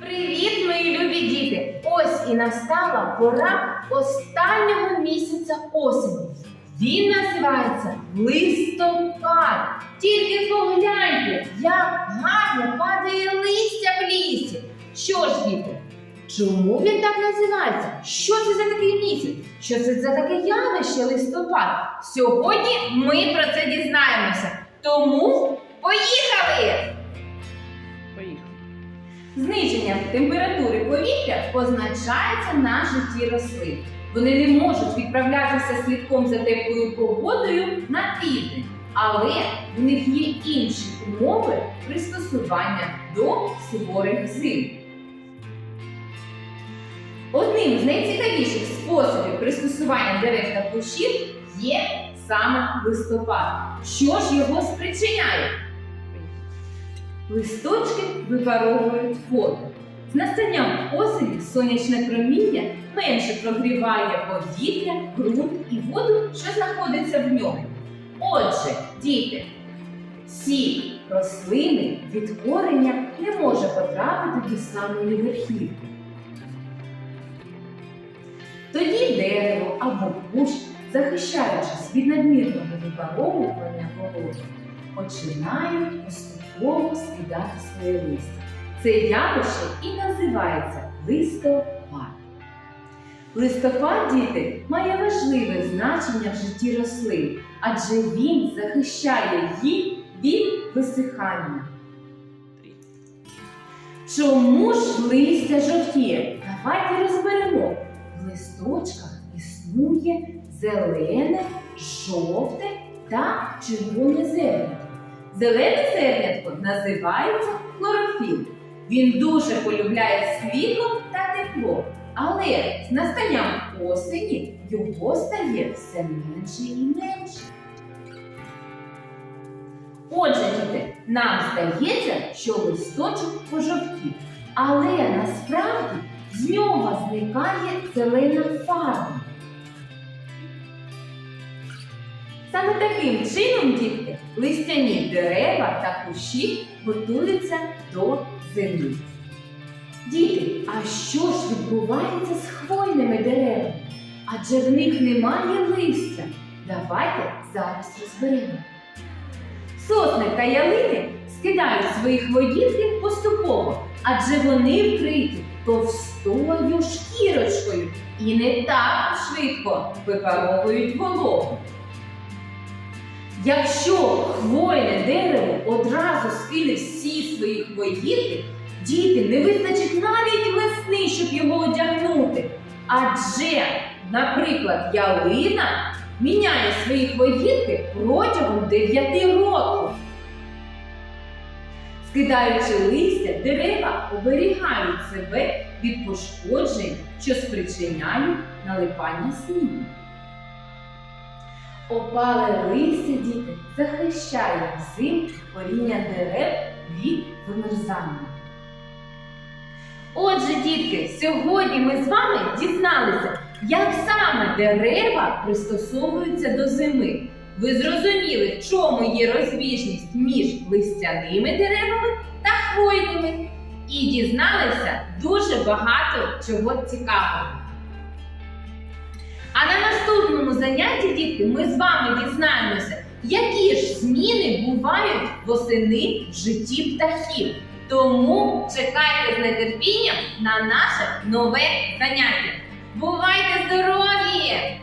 Привіт, мої любі діти! Ось і настала пора останнього місяця осені. Він називається листопад. Тільки погляньте, як гарно падає листя в лісі. Що ж, діти, чому він так називається? Що це за такий місяць? Що це за таке явище листопад? Сьогодні ми про це дізнаємося. Тому поїхали! Зниження температури повітря позначається на житті рослин. Вони не можуть відправлятися слідком за теплою погодою на південь, але в них є інші умови пристосування до суворих зим. Одним з найцікавіших способів пристосування дерев та кущів є саме листопад. Що ж його спричиняє? Листочки випаровують воду. З настанням осені сонячне проміння менше прогріває повітря, ґрунт і воду, що знаходиться в ньому. Отже, діти, сік рослини від корення не може потрапити до самої верхівки. Тоді дерево або кущ, захищаючись від надмірного випаровування вологи, починають поступово скидати своє листя. Це явище і називається листопад. Листопад, діти, має важливе значення в житті рослин, адже він захищає їх від висихання. Чому ж листя жовтіє? Давайте розберемо. В листочках існує зелене, жовте та червоне зернятко. Зелене зернятко називається хлорофіл. Він дуже полюбляє світло та тепло, але з настанням осені його стає все менше і менше. Отже, діти, нам здається, що листочок пожовтів, але насправді з нього зникає зелена фарба. Саме таким чином, дітки, листяні дерева та кущі готуються до зими. Діти, а що ж відбувається з хвойними деревами? Адже в них немає листя. Давайте зараз розберемо. Сосни та ялини скидають свої хвоїнки поступово, адже вони вкриті товстою шкірочкою і не так швидко випаровують вологу. Якщо хвойне дерево одразу скине всі свої хвоїнки, діти не вистачить навіть весни, щоб його одягнути. Адже, наприклад, ялина міняє свої хвоїнки протягом 9 років. Скидаючи листя, дерева оберігають себе від пошкоджень, що спричиняють налипання снігу. Опале листя діти захищає взимку коріння дерев від вимерзання. Отже, дітки, сьогодні ми з вами дізналися, як саме дерева пристосовуються до зими. Ви зрозуміли, в чому є розбіжність між листяними деревами та хвойними. І дізналися дуже багато чого цікавого. А на наступному рубрику ми з вами дізнаємося, які ж зміни бувають восени в житті птахів. Тому чекайте з нетерпінням на наше нове заняття. Бувайте здорові!